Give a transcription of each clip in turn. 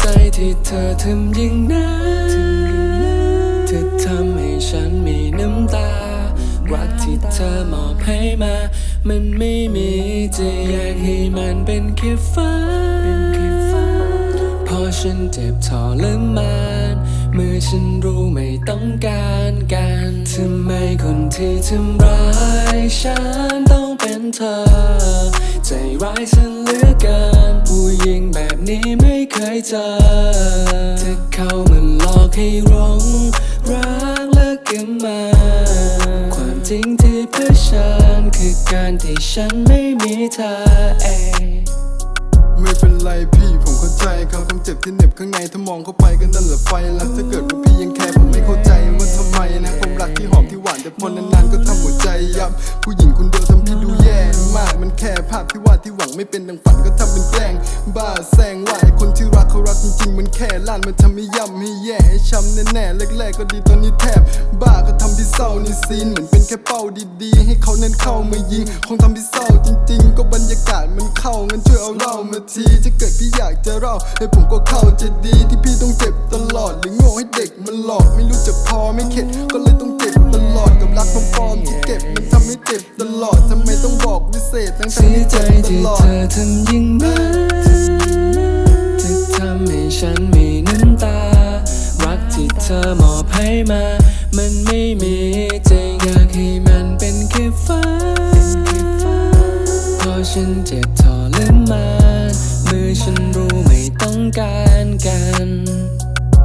ใจที่เธอทำอย่างนั้นเธอทำให้ฉันมีน้ำตา รักที่เธอมอบให้มา มันไม่มีจะอยากให้มันเป็นแค่ฝันพอฉันเจ็บทรมานเมื่อฉันรู้ไม่ต้องการการทำไมคนที่ทำร้ายฉันต้องเป็นเธอ ใจร้ายซะเหลือเกินผู้หญิงแบบนี้ เคยเจอเธอเข้ามาหลอกให้หลงรักและกันมา ความจริงที่เพื่อฉันคือการที่ฉันไม่มีเธอเองไม่เป็นไรพี่ผมเข้าใจครับความเจ็บที่เหน็บข้างในถ้ามองเข้าไปก็นั่นแหละไฟรักถ้าเกิดว่าพี่ยังแคร์ผมไม่เข้าใจว่าทำไมนะความรักที่หอมที่หวานแต่พอนานๆก็ทำหัวใจ ยับ ผู้หญิงคนเดียวทำพี่ดูแย่มาก มันแค่ภาพที่วาดที่หวังไม่เป็นดังฝันก็ทำเป็นแกล้ง บ้าแซงว่าไอ้คนที่รักเขารักจริงๆ มันแค่ล้านมันทำให้ย่ำให้แย่ให้ช้ำแน่ๆแรกๆก็ดีตอนนี้แทบ บ้าก็ทำพี่เศร้าในซีนเหมือนเป็นแค่เป้าดีๆ ให้เขาเน้นเข้ามายิงคงทำพี่เศร้าจริง ๆ ก็บรรยากาศมันเข้างั้นช่วยเอาเรามาทีถ้าเกิดพี่อยากจะเล่าให้ผมก็เข้าใจดีที่พี่ต้องเจ็บตลอดหรือโง่ให้เด็กมันหลอกไม่รู้จะพอไม่เข็ดก็เลยต้อง ต้องบอกวิเศษทั้งๆเสียที่ใจเจ็บตที่ลอเธดอทำอย่างนั้นเธอทำให้ฉันมีน้ำตา รักที่เธอมอบให้มา มันไม่มีจะอยากให้มันเป็นแค่ฝันพอฉันเจ็บทรมานเมื่อฉันรู้ไม่ต้องการกัน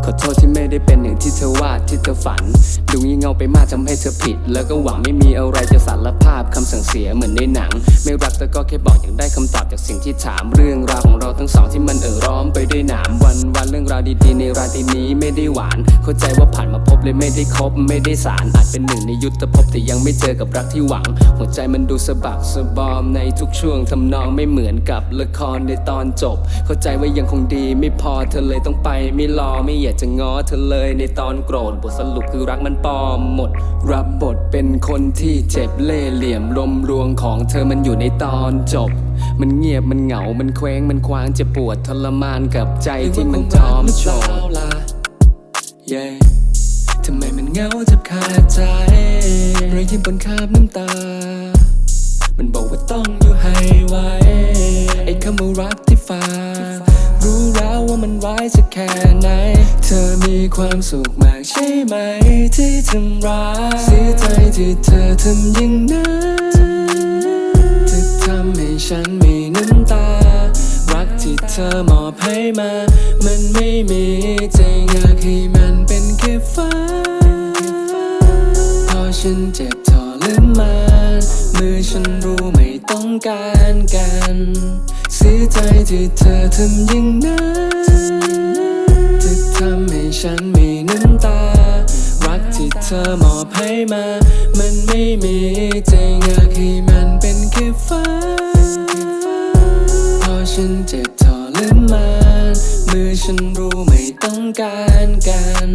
ขอโทษที่ไม่ได้เป็นอย่างที่เธอวาดที่เธอฝัน ดูงี่เงาไปมากทำให้เธอผิด แล้วก็หวังไม่มีอะไรจะสารภาพคำสั่งเสียเหมือนในหนัง ไม่รักแต่ก็แค่บอกอยากได้คำตอบจากสิ่งที่ถามเรื่องราวของเราทั้งสองที่มันเอ่อร้อมไปด้วยหนามวันวันเรื่องราวดีๆในราตรีนี้ไม่ได้หวาน เข้าใจว่าผ่านมาพบเลยไม่ได้คบไม่ได้สารอาจเป็นหนึ่งในยุทธภพแต่ยังไม่เจอกับรักที่หวัง หัวใจมันดูสะบักสะบอมในทุกช่วงทำนองไม่เหมือนกับละครในตอนจบ เข้าใจว่ายังคงดีไม่พอเธอเลยต้องไป ไม่รอไม่อยากจะง้อเธอเลยในตอนโกรธบทสรุปคือรักมันปลอมหมด รับบทเป็นคนที่เจ็บเล่ห์เหลี่ยมลมรวงของเธอมันอยู่ในตอนจบ มันเงียบมันเหงา มันเคว้งมันคว้างเจ็บปวดทรมานกับใจที่มันจอมโชว์เย้ทำไมมันเหงาแทบขาดใจรอยยิ้มบนคราบน้ำตา มันบอกว่าต้อง ร้ายสักแค่ไหน เธอมีความสุขมากใช่ไหม ที่ทำร้ายเสียใจที่เธอทำอย่างนั้นเธอทำให้ฉันมีน้ำตา รักที่เธอมอบให้มา มันไม่มีใจอยากให้มันเป็นแค่ฝันพอฉันเจ็บทรมานมือฉันรู้ไม่ต้องการกัน เสียใจที่เธอทำอย่างนั้น ที่ทำให้ฉันมีน้ำตา รักที่เธอมอบให้มา มันไม่มีใจงอยากให้มันเป็นแค่ฝันพอฉันเจ็บทอลืมานมือฉันรู้ไม่ต้องการกัน